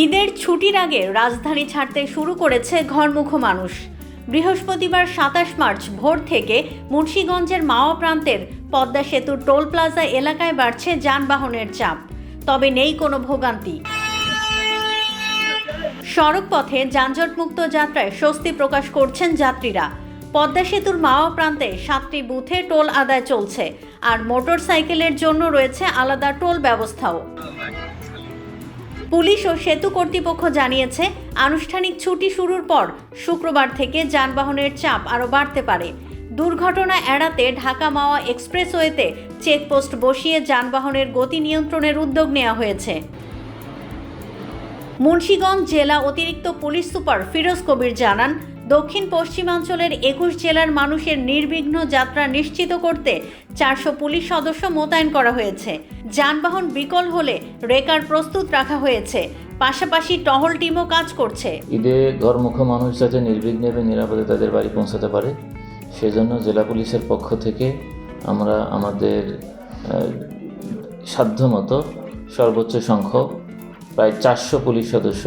ঈদের ছুটির আগে রাজধানী ছাড়তে শুরু করেছে ঘরমুখো মানুষ। বৃহস্পতিবার সাতাশ মার্চ ভোর থেকে মুন্সীগঞ্জের মাওয়া প্রান্তের পদ্মা সেতুর টোল প্লাজা এলাকায় বাড়ছে যানবাহনের চাপ। তবে নেই কোনো ভোগান্তি। সড়কপথে যানজটমুক্ত যাত্রায় স্বস্তি প্রকাশ করছেন যাত্রীরা। পদ্মা সেতুর মাওয়া প্রান্তে সাতটি বুথে টোল আদায় চলছে, আর মোটর সাইকেলের জন্য রয়েছে আলাদা টোল ব্যবস্থাও। পুলিশ ও সেতু কর্তৃপক্ষ জানিয়েছে, আনুষ্ঠানিক ছুটি শুরুর পর শুক্রবার থেকে যানবাহনের চাপ আরও বাড়তে পারে। দুর্ঘটনা এড়াতে ঢাকা মাওয়া এক্সপ্রেসওয়েতে চেকপোস্ট বসিয়ে যানবাহনের গতি নিয়ন্ত্রণের উদ্যোগ নেওয়া হয়েছে। মুন্সীগঞ্জ জেলা অতিরিক্ত পুলিশ সুপার ফিরোজ কবির জানান, দক্ষিণ পশ্চিমাঞ্চলের একুশ জেলার মানুষের নির্বিঘ্ন যাত্রা নিশ্চিত করতে চারশো পুলিশ সদস্য মোতায়েন করা হয়েছে। যানবাহন বিকল হলে রেকার প্রস্তুত রাখা হয়েছে। পাশাপাশি টহল টিমও কাজ করছে। ঈদে ঘরমুখ মানুষ যাতে নির্বিঘ্নে এবং নিরাপদে তাদের বাড়ি পৌঁছাতে পারে, সেজন্য জেলা পুলিশের পক্ষ থেকে আমরা আমাদের সাধ্যমতো সর্বোচ্চ সংখ্যক প্রায় চারশো পুলিশ সদস্য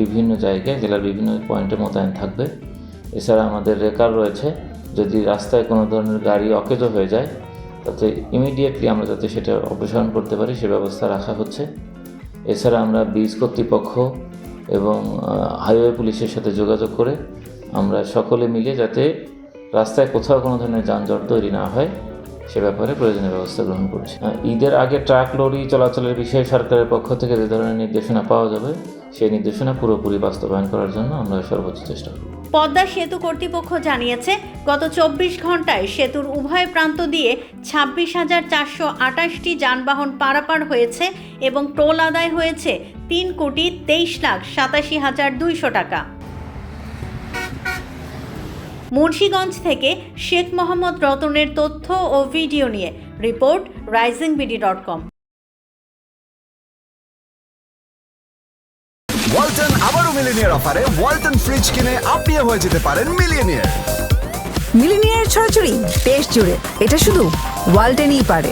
বিভিন্ন জায়গায়, জেলার বিভিন্ন পয়েন্টে মোতায়েন থাকবে। এছাড়া আমাদের রেকার রয়েছে। যদি রাস্তায় কোনো ধরনের গাড়ি অকেজ হয়ে যায়, তাতে ইমিডিয়েটলি আমরা যাতে সেটা অপসারণ করতে পারি, সে ব্যবস্থা রাখা হচ্ছে। এছাড়া আমরা ব্রিজ কর্তৃপক্ষ এবং হাইওয়ে পুলিশের সাথে যোগাযোগ করে আমরা সকলে মিলে যাতে রাস্তায় কোথাও কোনো ধরনের যানজট তৈরি না হয় সে ব্যাপারে প্রয়োজনীয় ব্যবস্থা গ্রহণ করছি। ঈদের আগে ট্রাক লরি চলাচলের বিষয়ে সরকারের পক্ষ থেকে যে ধরনের নির্দেশনা পাওয়া যাবে, সেই নির্দেশনা পুরোপুরি বাস্তবায়ন করার জন্য আমরা সর্বোচ্চ চেষ্টা করব। পদ্মা সেতু কর্তৃপক্ষ জানিয়েছে, গত চব্বিশ ঘন্টায় সেতুর উভয় প্রান্ত দিয়ে ছাব্বিশ হাজার চারশো আটাশটি যানবাহন পারাপার হয়েছে এবং টোল আদায় হয়েছে তিন কোটি তেইশ লাখ সাতাশি হাজার দুইশো টাকা। মুন্সীগঞ্জ থেকে শেখ মোহাম্মদ রতনের তথ্য ও ভিডিও নিয়ে report rising BD dot com. Walton আবারও মিলিনিয়ার অফারে ওয়ালটন ফ্রিজ কিনে আপনিও হয়ে যেতে পারেন মিলিয়নিয়ার মিলিনিয়ার ছড়াছড়ি দেশ জুড়ে এটা শুধু ওয়ালটেনই পারে।